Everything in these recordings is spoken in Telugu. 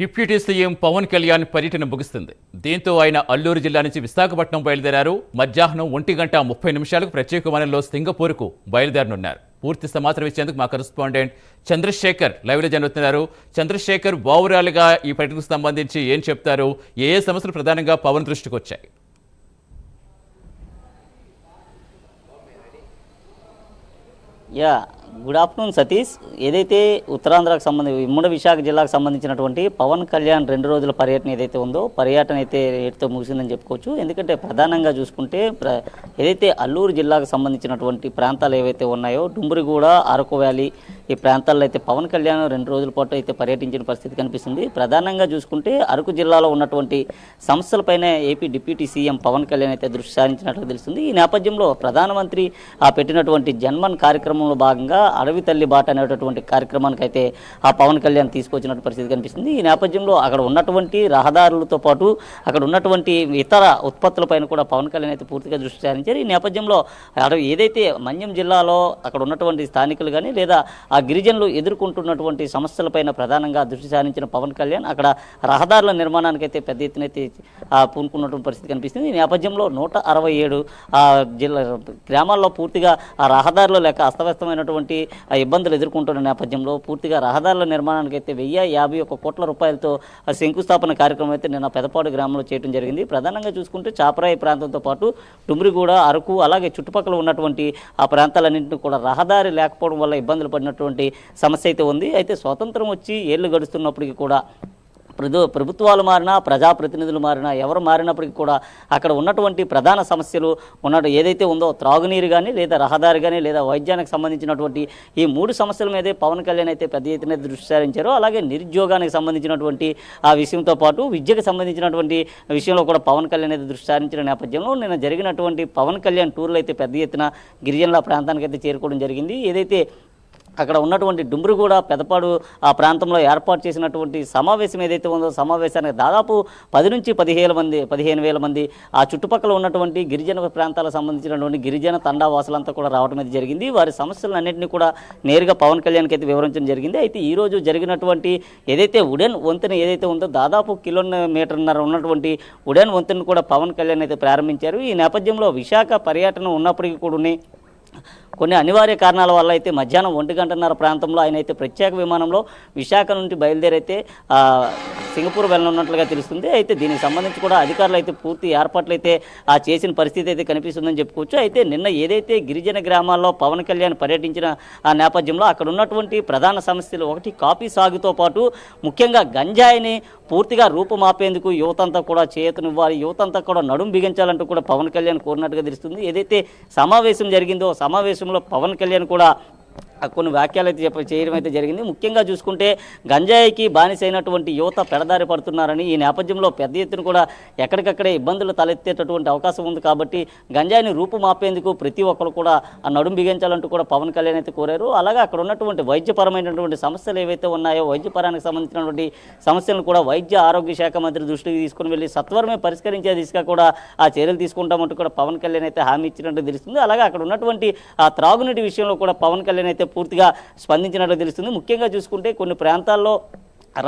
డిప్యూటీ సీఎం పవన్ కళ్యాణ్ పర్యటన ముగుస్తుంది. దీంతో ఆయన అల్లూరు జిల్లా నుంచి విశాఖపట్నం బయలుదేరారు. మధ్యాహ్నం ఒంటి గంట ముప్పై నిమిషాలకు ప్రత్యేక విమానంలో సింగపూర్కు బయలుదేరనున్నారు. పూర్తి సమాచారం ఇచ్చేందుకు మా కరెస్పాండెంట్ చంద్రశేఖర్ లైవ్లో జరుగుతున్నారు చంద్రశేఖర్ ఓవరాల్గా ఈ పర్యటనకు సంబంధించి ఏం చెప్తారు? ఏ ఏ సమస్యలు ప్రధానంగా పవన్ దృష్టికి వచ్చాయి? యా గుడ్ ఆఫ్టర్నూన్ సతీష్ ఏదైతే ఉత్తరాంధ్రకు సంబంధించి ఉమ్మడి విశాఖ జిల్లాకు సంబంధించినటువంటి పవన్ కళ్యాణ్ రెండు రోజుల పర్యటన ఏదైతే ఉందో పర్యటన అయితే ఏటితో ముగిసిందని చెప్పుకోవచ్చు. ఎందుకంటే ప్రధానంగా చూసుకుంటే ప్ర- ఏదైతే అల్లూరు జిల్లాకు సంబంధించినటువంటి ప్రాంతాలు ఏవైతే ఉన్నాయో డుంబురిగూడ అరకు వ్యాలీ ఈ ప్రాంతాల్లో అయితే పవన్ కళ్యాణ్ రెండు రోజుల పాటు అయితే పర్యటించిన పరిస్థితి కనిపిస్తుంది. ప్రధానంగా చూసుకుంటే అరకు జిల్లాలో ఉన్నటువంటి సంస్థలపైన AP deputy CM Pawan Kalyan అయితే దృష్టి సారించినట్లు తెలుస్తుంది. ఈ నేపథ్యంలో ప్రధానమంత్రి ఆ పెట్టినటువంటి జన్మన్ కార్యక్రమంలో భాగంగా అడవి తల్లి బాట అనేటటువంటి కార్యక్రమానికి అయితే ఆ పవన్ కళ్యాణ్ తీసుకొచ్చినట్టు పరిస్థితి కనిపిస్తుంది. ఈ నేపథ్యంలో అక్కడ ఉన్నటువంటి రహదారులతో పాటు అక్కడ ఉన్నటువంటి ఇతర ఉత్పత్తులపైన కూడా పవన్ కళ్యాణ్ అయితే పూర్తిగా దృష్టి సారించారు. ఈ నేపథ్యంలో అడవి ఏదైతే మన్యం జిల్లాలో అక్కడ ఉన్నటువంటి స్థానికులు కానీ లేదా ఆ గిరిజనులు ఎదుర్కొంటున్నటువంటి సమస్యలపైన ప్రధానంగా దృష్టి సారించిన పవన్ కళ్యాణ్ అక్కడ రహదారుల నిర్మాణానికి అయితే పెద్ద ఎత్తున అయితే పూనుకున్నటువంటి పరిస్థితి కనిపిస్తుంది. ఈ నేపథ్యంలో నూట అరవై ఏడు ఆ జిల్లా గ్రామాల్లో పూర్తిగా ఆ రహదారులు లేక అస్తవ్యస్తమైనటువంటి ఆ ఇబ్బందులు ఎదుర్కొంటున్న నేపథ్యంలో పూర్తిగా రహదారుల నిర్మాణానికి అయితే వెయ్యి యాభై ఒక్క కోట్ల రూపాయలతో ఆ శంకుస్థాపన కార్యక్రమం అయితే నిన్న పెదపాడు గ్రామంలో చేయడం జరిగింది. ప్రధానంగా చూసుకుంటే చాపరాయి ప్రాంతంతో పాటు టుమ్రిగూడ అరకు అలాగే చుట్టుపక్కల ఉన్నటువంటి ఆ ప్రాంతాలన్నింటినీ కూడా రహదారి లేకపోవడం వల్ల ఇబ్బందులు పడినటువంటి సమస్య అయితే ఉంది. అయితే స్వాతంత్రం వచ్చి ఏళ్ళు గడుస్తున్నప్పటికీ కూడా ప్రభు ప్రభుత్వాలు మారినా ప్రజాప్రతినిధులు మారినా ఎవరు మారినప్పటికీ కూడా అక్కడ ఉన్నటువంటి ప్రధాన సమస్యలు ఉన్నట్టు ఏదైతే ఉందో త్రాగునీరు కానీ లేదా రహదారి కానీ లేదా వైద్యానికి సంబంధించినటువంటి ఈ మూడు సమస్యల మీదే పవన్ కళ్యాణ్ అయితే పెద్ద ఎత్తున దృష్టి సారించారు. అలాగే నిరుద్యోగానికి సంబంధించినటువంటి ఆ విషయంతో పాటు విద్యకు సంబంధించినటువంటి విషయంలో కూడా పవన్ కళ్యాణ్ అయితే దృష్టి సారించిన నేపథ్యంలో నిన్న జరిగినటువంటి పవన్ కళ్యాణ్ టూర్లు అయితే పెద్ద ఎత్తున గిరిజనుల ప్రాంతానికి అయితే చేరుకోవడం జరిగింది. ఏదైతే అక్కడ ఉన్నటువంటి డుమ్రిగూడ పెదపాడు ఆ ప్రాంతంలో ఏర్పాటు చేసినటువంటి సమావేశం ఏదైతే ఉందో సమావేశానికి దాదాపు పది నుంచి పదిహేను మంది పదిహేను వేల మంది ఆ చుట్టుపక్కల ఉన్నటువంటి గిరిజన ప్రాంతాలకు సంబంధించినటువంటి గిరిజన తండా వాసులంతా కూడా రావడం అయితే జరిగింది. వారి సమస్యలన్నింటినీ కూడా నేరుగా పవన్ కళ్యాణ్కి అయితే వివరించడం జరిగింది. అయితే ఈరోజు జరిగినటువంటి ఏదైతే ఉడెన్ వంతెన ఏదైతే ఉందో దాదాపు కిలోమీటర్న్నర ఉన్నటువంటి ఉడెన్ వంతెన కూడా పవన్ కళ్యాణ్ అయితే ప్రారంభించారు. ఈ నేపథ్యంలో విశాఖ పర్యటన ఉన్నప్పటికీ కూడా కొన్ని అనివార్య కారణాల వల్ల అయితే మధ్యాహ్నం ఒంటి గంటన్నర ప్రాంతంలో ఆయన అయితే ప్రత్యేక విమానంలో విశాఖ నుండి బయలుదేరైతే సింగపూర్ వెళ్ళనున్నట్లుగా తెలుస్తుంది. అయితే దీనికి సంబంధించి కూడా అధికారులు అయితే పూర్తి ఏర్పాట్లు అయితే ఆ చేసిన పరిస్థితి అయితే కనిపిస్తుందని చెప్పుకోవచ్చు. అయితే నిన్న ఏదైతే గిరిజన గ్రామాల్లో పవన్ కళ్యాణ్ పర్యటించిన ఆ నేపథ్యంలో అక్కడ ఉన్నటువంటి ప్రధాన సమస్యలు ఒకటి కాఫీ సాగుతో పాటు ముఖ్యంగా గంజాయిని పూర్తిగా రూపుమాపేందుకు యువతంతా కూడా చేతనివ్వాలి యువతంతా కూడా నడుం బిగించాలంటూ కూడా పవన్ కళ్యాణ్ కోరినట్టుగా తెలుస్తుంది. ఏదైతే సమావేశం జరిగిందో సమావేశం సమావేశంలో పవన్ కళ్యాణ్ కూడా కొన్ని వ్యాఖ్యలు అయితే చెప్ప చేయడం అయితే జరిగింది. ముఖ్యంగా చూసుకుంటే గంజాయికి బానిసైనటువంటి యువత పెడదారి పడుతున్నారని ఈ నేపథ్యంలో పెద్ద ఎత్తున కూడా ఎక్కడికక్కడే ఇబ్బందులు తలెత్తేటటువంటి అవకాశం ఉంది కాబట్టి గంజాయిని రూపుమాపేందుకు ప్రతి ఒక్కరు కూడా ఆ నడుం బిగించాలంటూ కూడా పవన్ కళ్యాణ్ అయితే కోరారు. అలాగే అక్కడ ఉన్నటువంటి వైద్యపరమైనటువంటి సమస్యలు ఏవైతే ఉన్నాయో వైద్యపరానికి సంబంధించినటువంటి సమస్యలను కూడా వైద్య ఆరోగ్య శాఖ మంత్రి దృష్టికి తీసుకుని వెళ్ళి సత్వరమే పరిష్కరించే దిశగా కూడా ఆ చర్యలు తీసుకుంటామంటూ కూడా పవన్ కళ్యాణ్ అయితే హామీ ఇచ్చినట్టు తెలుస్తుంది. అలాగే అక్కడ ఉన్నటువంటి ఆ త్రాగునీటి విషయంలో కూడా పవన్ కళ్యాణ్ అయితే పూర్తిగా స్పందించినట్లు తెలుస్తుంది. ముఖ్యంగా చూసుకుంటే కొన్ని ప్రాంతాల్లో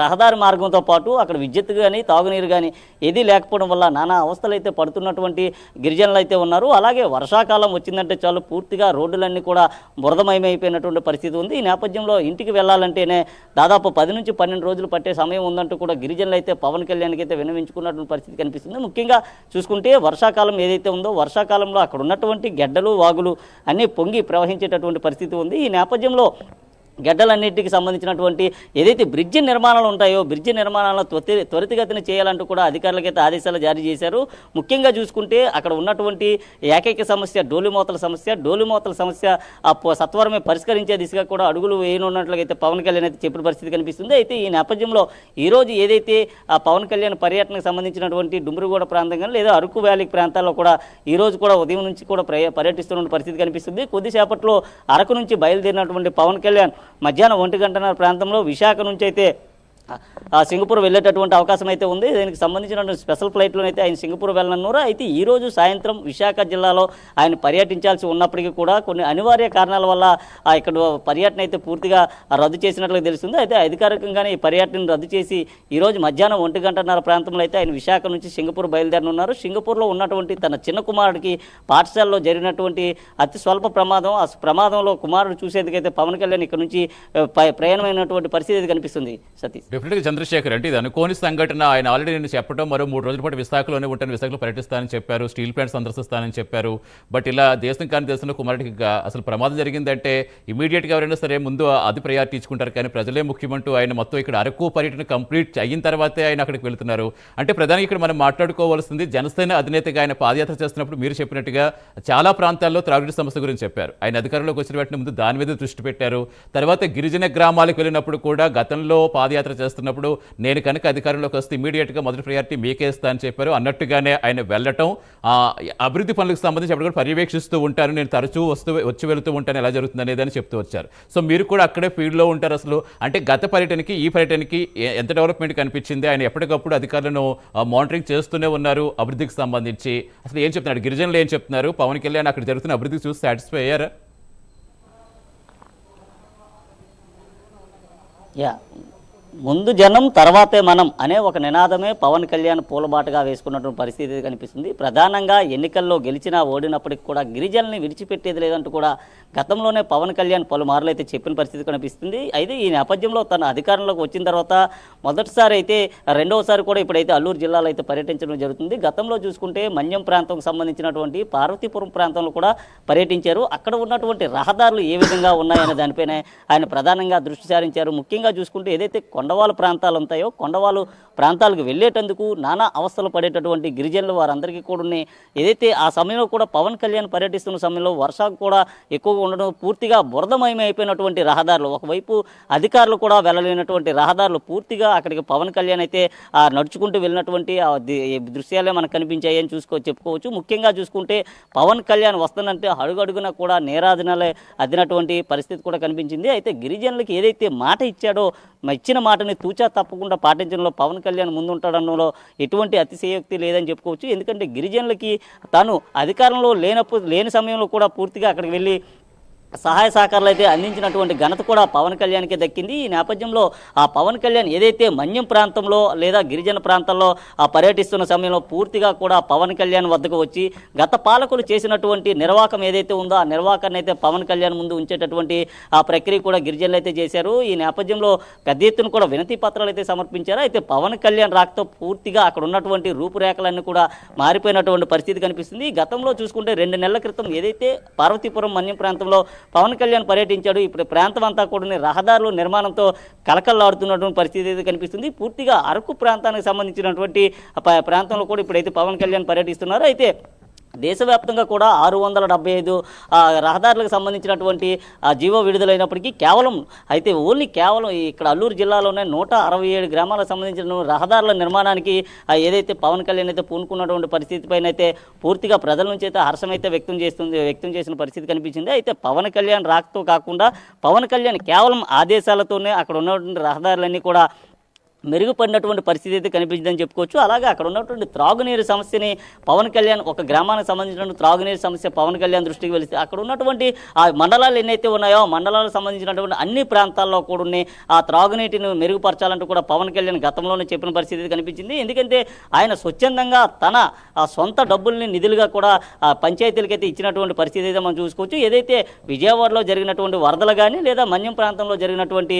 రహదారి మార్గంతో పాటు అక్కడ విద్యుత్ కానీ తాగునీరు కానీ ఏదీ లేకపోవడం వల్ల నానా అవస్థలు అయితే పడుతున్నటువంటి గిరిజనులు అయితే ఉన్నారు. అలాగే వర్షాకాలం వచ్చిందంటే చాలు పూర్తిగా రోడ్డులన్నీ కూడా బురదమయమైపోయినటువంటి పరిస్థితి ఉంది. ఈ నేపథ్యంలో ఇంటికి వెళ్ళాలంటేనే దాదాపు పది నుంచి పన్నెండు రోజులు పట్టే సమయం ఉందంటూ కూడా గిరిజనులు అయితే పవన్ కళ్యాణ్కి అయితే వినవించుకున్నటువంటి పరిస్థితి కనిపిస్తుంది. ముఖ్యంగా చూసుకుంటే వర్షాకాలం ఏదైతే ఉందో వర్షాకాలంలో అక్కడ ఉన్నటువంటి గెడ్డలు వాగులు అన్నీ పొంగి ప్రవహించేటటువంటి పరిస్థితి ఉంది. ఈ నేపథ్యంలో గడ్డలన్నింటికి సంబంధించినటువంటి ఏదైతే బ్రిడ్జి నిర్మాణాలు ఉంటాయో బ్రిడ్జి నిర్మాణాలను త్వరి త్వరితగతిన చేయాలంటూ కూడా అధికారులకైతే ఆదేశాలు జారీ చేశారు. ముఖ్యంగా చూసుకుంటే అక్కడ ఉన్నటువంటి ఏకైక సమస్య డోలిమోతల సమస్య. డోలిమోతల సమస్య ఆ సత్వరమే పరిష్కరించే దిశగా కూడా అడుగులు వేయనున్నట్లయితే పవన్ కళ్యాణ్ అయితే చెప్పిన పరిస్థితి కనిపిస్తుంది. అయితే ఈ నేపథ్యంలో ఈరోజు ఏదైతే ఆ పవన్ కళ్యాణ్ పర్యటనకు సంబంధించినటువంటి డుమ్రిగూడ ప్రాంతం కానీ లేదా అరకు వ్యాలీ ప్రాంతాల్లో కూడా ఈరోజు కూడా ఉదయం నుంచి కూడా ప్రయ- పర్యటిస్తున్న పరిస్థితి కనిపిస్తుంది. కొద్దిసేపట్లో అరకు నుంచి బయలుదేరినటువంటి పవన్ కళ్యాణ్ మధ్యాహ్నం ఒంటి గంటన్నర ప్రాంతంలో విశాఖ నుంచి అయితే సింగపూర్ వెళ్ళేటటువంటి అవకాశం అయితే ఉంది. దీనికి సంబంధించినటువంటి స్పెషల్ ఫ్లైట్లోనైతే ఆయన సింగపూర్ వెళ్ళనున్నారు. అయితే ఈ రోజు సాయంత్రం విశాఖ జిల్లాలో ఆయన పర్యటించాల్సి ఉన్నప్పటికీ కూడా కొన్ని అనివార్య కారణాల వల్ల ఆ ఇక్కడ పర్యటన అయితే పూర్తిగా రద్దు చేసినట్లుగా తెలుస్తుంది. అయితే అధికారికంగానే ఈ పర్యటన రద్దు చేసి ఈరోజు మధ్యాహ్నం ఒంటి గంటన్నర ప్రాంతంలో అయితే ఆయన విశాఖ నుంచి సింగపూర్ బయలుదేరనున్నారు. సింగపూర్లో ఉన్నటువంటి తన చిన్న కుమారుడికి పాఠశాలలో జరిగినటువంటి అతి స్వల్ప ప్రమాదం ఆ ప్రమాదంలో కుమారుడు చూసేందుకైతే పవన్ కళ్యాణ్ ఇక్కడ నుంచి ప్రయాణమైనటువంటి పరిస్థితి కనిపిస్తుంది. సతీష్. డెఫినెట్గా చంద్రశేఖర్ అంటే ఇది అనుకోని సంఘటన ఆయన ఆల్రెడీ నేను చెప్పడం మరో మూడు రోజుల పాటు విశాఖలోనే ఉంటాను. విశాఖలో పర్యటిస్తానని చెప్పారు. స్టీల్ ప్లాంట్ సందర్శిస్తానని చెప్పారు. బట్ ఇలా దేశం కాని దేశంలో కుమారుడికి అసలు ప్రమాదం జరిగిందంటే ఇమీడియట్గా ఎవరైనా సరే ముందు అది ప్రయారిటీ ఇచ్చుకుంటారు. కానీ ప్రజలే ముఖ్యమంటూ ఆయన మొత్తం ఇక్కడ అరకు పర్యటన కంప్లీట్ అయిన తర్వాతే ఆయన అక్కడికి వెళ్తున్నారు. అంటే ప్రధాని ఇక్కడ మనం మాట్లాడుకోవాల్సింది జనసేన అధినేతగా ఆయన పాదయాత్ర చేస్తున్నప్పుడు మీరు చెప్పినట్టుగా చాలా ప్రాంతాల్లో త్రాగునీటి సమస్య గురించి చెప్పారు. ఆయన అధికారంలోకి వచ్చిన వెంటనే ముందు దాని మీద దృష్టి పెట్టారు. తర్వాత గిరిజన గ్రామాలకు వెళ్ళినప్పుడు కూడా గతంలో పాదయాత్ర చేస్తున్నప్పుడు నేను కనుక అధికారంలోకి వస్తే ఇమీడియట్గా మొదటి ప్రయారిటీ మీకే ఇస్తా అని చెప్పారు. అన్నట్టుగానే ఆయన వెళ్ళటం ఆ, అభివృద్ధి పనులకు సంబంధించి అప్పుడు కూడా పర్యవేక్షిస్తూ ఉంటారు. నేను తరచూ వస్తూ వచ్చి వెళుతూ ఉంటాను ఎలా జరుగుతుంది అని చెప్తూ వచ్చారు. సో మీరు కూడా అక్కడే ఫీల్డ్లో ఉంటారు అసలు. అంటే గత పర్యటనకి ఈ పర్యటనకి ఎంత డెవలప్మెంట్ కనిపించింది? ఆయన ఎప్పటికప్పుడు అధికారులను మానిటరింగ్ చేస్తూనే ఉన్నారు అభివృద్ధికి సంబంధించి. అసలు ఏం చెప్తున్నారు? గిరిజనులు ఏం చెప్తున్నారు? పవన్ కళ్యాణ్ అక్కడ జరుగుతున్న అభివృద్ధి చూసి సాటిస్ఫై అయ్యారా? యా. ముందు జనం తర్వాతే మనం అనే ఒక నినాదమే పవన్ కళ్యాణ్ పూలబాటగా వేసుకున్నటువంటి పరిస్థితి కనిపిస్తుంది. ప్రధానంగా ఎన్నికల్లో గెలిచినా ఓడినప్పటికీ కూడా గిరిజనుల్ని విడిచిపెట్టేది లేదంటూ కూడా గతంలోనే పవన్ కళ్యాణ్ పలుమార్లు అయితే చెప్పిన పరిస్థితి కనిపిస్తుంది. అయితే ఈ నేపథ్యంలో తన అధికారంలోకి వచ్చిన తర్వాత మొదటిసారి అయితే రెండవసారి కూడా ఇప్పుడైతే అల్లూరు జిల్లాలో అయితే పర్యటించడం జరుగుతుంది. గతంలో చూసుకుంటే మన్యం ప్రాంతం సంబంధించినటువంటి పార్వతీపురం ప్రాంతంలో కూడా పర్యటించారు. అక్కడ ఉన్నటువంటి రహదారులు ఏ విధంగా ఉన్నాయనే దానిపైన ఆయన ప్రధానంగా దృష్టి సారించారు. ముఖ్యంగా చూసుకుంటే ఏదైతే కొండ కొండవాలు ప్రాంతాలు ఉంటాయో కొండవాళ్ళు ప్రాంతాలకు వెళ్ళేటందుకు నానా అవస్థలు పడేటటువంటి గిరిజనులు వారందరికీ కూడా ఉన్నాయి. ఏదైతే ఆ సమయంలో కూడా పవన్ కళ్యాణ్ పర్యటిస్తున్న సమయంలో వర్షాలు కూడా ఎక్కువగా ఉండడం పూర్తిగా బురదమయం అయిపోయినటువంటి రహదారులు ఒకవైపు అధికారులు కూడా వెళ్ళలేనటువంటి రహదారులు పూర్తిగా అక్కడికి పవన్ కళ్యాణ్ అయితే నడుచుకుంటూ వెళ్ళినటువంటి ఆ దృశ్యాలే మనకు కనిపించాయని చూసుకో చెప్పుకోవచ్చు ముఖ్యంగా చూసుకుంటే పవన్ కళ్యాణ్ వస్తున్నంటే అడుగడుగున కూడా నేరాధనలే అద్దినటువంటి పరిస్థితి కూడా కనిపించింది అయితే గిరిజనులకు ఏదైతే మాట ఇచ్చాడో ఇచ్చిన మాటని తూచా తప్పకుండా పాటించడంలో పవన్ కళ్యాణ్ ముందుంటాడనడంలో ఎటువంటి అతిశయోక్తి లేదని చెప్పుకోవచ్చు. ఎందుకంటే గిరిజనులకి తాను అధికారంలో లేనప్పుడు లేని సమయంలో కూడా పూర్తిగా అక్కడికి వెళ్ళి సహాయ సహకారాలు అయితే అందించినటువంటి ఘనత కూడా పవన్ కళ్యాణ్కే దక్కింది. ఈ నేపథ్యంలో ఆ పవన్ కళ్యాణ్ ఏదైతే మన్యం ప్రాంతంలో లేదా గిరిజన ప్రాంతాల్లో ఆ పర్యటిస్తున్న సమయంలో పూర్తిగా కూడా పవన్ కళ్యాణ్ వద్దకు వచ్చి గత పాలకులు చేసినటువంటి నిర్వాహకం ఏదైతే ఉందో ఆ నిర్వాహకాన్ని అయితే పవన్ కళ్యాణ్ ముందు ఉంచేటటువంటి ఆ ప్రక్రియ కూడా గిరిజనులు అయితే చేశారు. ఈ నేపథ్యంలో పెద్ద ఎత్తున కూడా వినతి పత్రాలు అయితే సమర్పించారు. అయితే పవన్ కళ్యాణ్ రాకతో పూర్తిగా అక్కడ ఉన్నటువంటి రూపురేఖలన్నీ కూడా మారిపోయినటువంటి పరిస్థితి కనిపిస్తుంది. గతంలో చూసుకుంటే రెండు నెలల క్రితం ఏదైతే పార్వతీపురం మన్యం ప్రాంతంలో పవన్ కళ్యాణ్ పర్యటించాడు. ఇప్పుడు ప్రాంతం అంతా కూడా రహదారులు నిర్మాణంతో కలకల్లాడుతున్నటువంటి పరిస్థితి అయితే కనిపిస్తుంది. పూర్తిగా అరకు ప్రాంతానికి సంబంధించినటువంటి ప్రాంతంలో కూడా ఇప్పుడైతే పవన్ కళ్యాణ్ పర్యటిస్తున్నారు. అయితే దేశవ్యాప్తంగా కూడా ఆరు వందల డెబ్బై ఐదు రహదారులకు సంబంధించినటువంటి జీవో విడుదలైనప్పటికీ కేవలం అయితే ఓన్లీ కేవలం ఇక్కడ అల్లూరు జిల్లాలోనే నూట అరవై ఏడు గ్రామాలకు సంబంధించిన రహదారుల నిర్మాణానికి ఏదైతే పవన్ కళ్యాణ్ అయితే పూనుకున్నటువంటి పరిస్థితిపైన అయితే పూర్తిగా ప్రజల నుంచి అయితే హర్షం అయితే వ్యక్తం చేస్తుంది వ్యక్తం చేసిన పరిస్థితి కనిపించింది. అయితే పవన్ కళ్యాణ్ రాకతో కాకుండా పవన్ కళ్యాణ్ కేవలం ఆదేశాలతోనే అక్కడ ఉన్నటువంటి రహదారులన్నీ కూడా మెరుగుపడినటువంటి పరిస్థితి అయితే కనిపించిందని చెప్పుకోవచ్చు. అలాగే అక్కడ ఉన్నటువంటి త్రాగునీరు సమస్యని పవన్ కళ్యాణ్ ఒక గ్రామానికి సంబంధించిన త్రాగునీరు సమస్య పవన్ కళ్యాణ్ దృష్టికి వెళితే అక్కడ ఉన్నటువంటి ఆ మండలాలు ఎన్నైతే ఉన్నాయో మండలాలకు సంబంధించినటువంటి అన్ని ప్రాంతాల్లో కూడా ఉన్నాయి. ఆ త్రాగునీటిని మెరుగుపరచాలంటూ కూడా పవన్ కళ్యాణ్ గతంలోనే చెప్పిన పరిస్థితి కనిపించింది. ఎందుకంటే ఆయన స్వచ్ఛందంగా తన ఆ సొంత డబ్బుల్ని నిధులుగా కూడా పంచాయతీలకి అయితే ఇచ్చినటువంటి పరిస్థితి అయితే మనం చూసుకోవచ్చు. ఏదైతే విజయవాడలో జరిగినటువంటి వరదలు కానీ లేదా మన్యం ప్రాంతంలో జరిగినటువంటి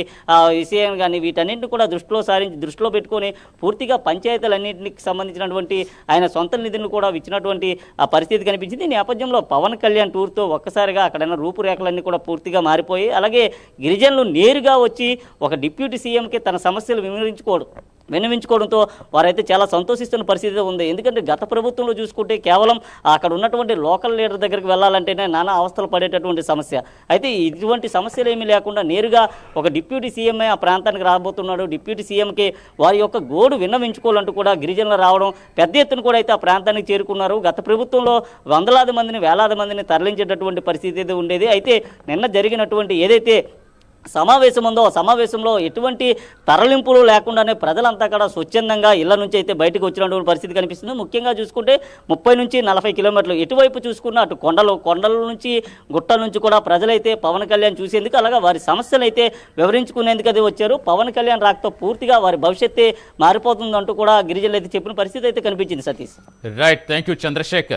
విషయం కానీ వీటన్నింటిని కూడా దృష్టిలో సారించి దృష్టిలో పెట్టుకొని పూర్తిగా పంచాయతీలన్నింటికి సంబంధించినటువంటి ఆయన సొంత నిధులను కూడా ఇచ్చినటువంటి ఆ పరిస్థితి కనిపించింది. ఈ నేపథ్యంలో పవన్ కళ్యాణ్ టూర్తో ఒక్కసారిగా అక్కడైన రూపురేఖలన్నీ కూడా పూర్తిగా మారిపోయి అలాగే గిరిజనులు నేరుగా వచ్చి ఒక డిప్యూటీ సీఎంకి తన సమస్యలు వివరించుకోడు. విన్నవించుకోవడంతో వారైతే చాలా సంతోషిస్తున్న పరిస్థితి ఉంది. ఎందుకంటే గత ప్రభుత్వంలో చూసుకుంటే కేవలం అక్కడ ఉన్నటువంటి లోకల్ లీడర్ దగ్గరికి వెళ్ళాలంటేనే నానా అవస్థలు పడేటటువంటి సమస్య. అయితే ఇటువంటి సమస్యలు ఏమీ లేకుండా నేరుగా ఒక డిప్యూటీ సీఎంఏ ఆ ప్రాంతానికి రాబోతున్నాడు. డిప్యూటీ సీఎంకి వారి యొక్క గోడు విన్నవించుకోవాలంటూ కూడా గిరిజనులు రావడం పెద్ద ఎత్తున కూడా అయితే ఆ ప్రాంతానికి చేరుకున్నారు. గత ప్రభుత్వంలో వందలాది మందిని వేలాది మందిని తరలించేటటువంటి పరిస్థితి అయితే ఉండేది. అయితే నిన్న జరిగినటువంటి ఏదైతే సమావేశం ఉందో సమావేశంలో ఎటువంటి తరలింపులు లేకుండానే ప్రజలంతా కూడా స్వచ్ఛందంగా ఇళ్ళ నుంచి అయితే బయటకు వచ్చినటువంటి పరిస్థితి కనిపిస్తుంది. ముఖ్యంగా చూసుకుంటే ముప్పై నుంచి నలభై కిలోమీటర్లు ఎటువైపు చూసుకున్న అటు కొండలు కొండల నుంచి గుట్టల నుంచి కూడా ప్రజలైతే పవన్ కళ్యాణ్ చూసేందుకు అలాగే వారి సమస్యలు అయితే వివరించుకునేందుకు అది వచ్చారు. పవన్ కళ్యాణ్ రాకతో పూర్తిగా వారి భవిష్యత్తే మారిపోతుందంటూ కూడా గిరిజనులు అయితే చెప్పిన పరిస్థితి అయితే కనిపించింది Satish. Right thank you Chandrashekar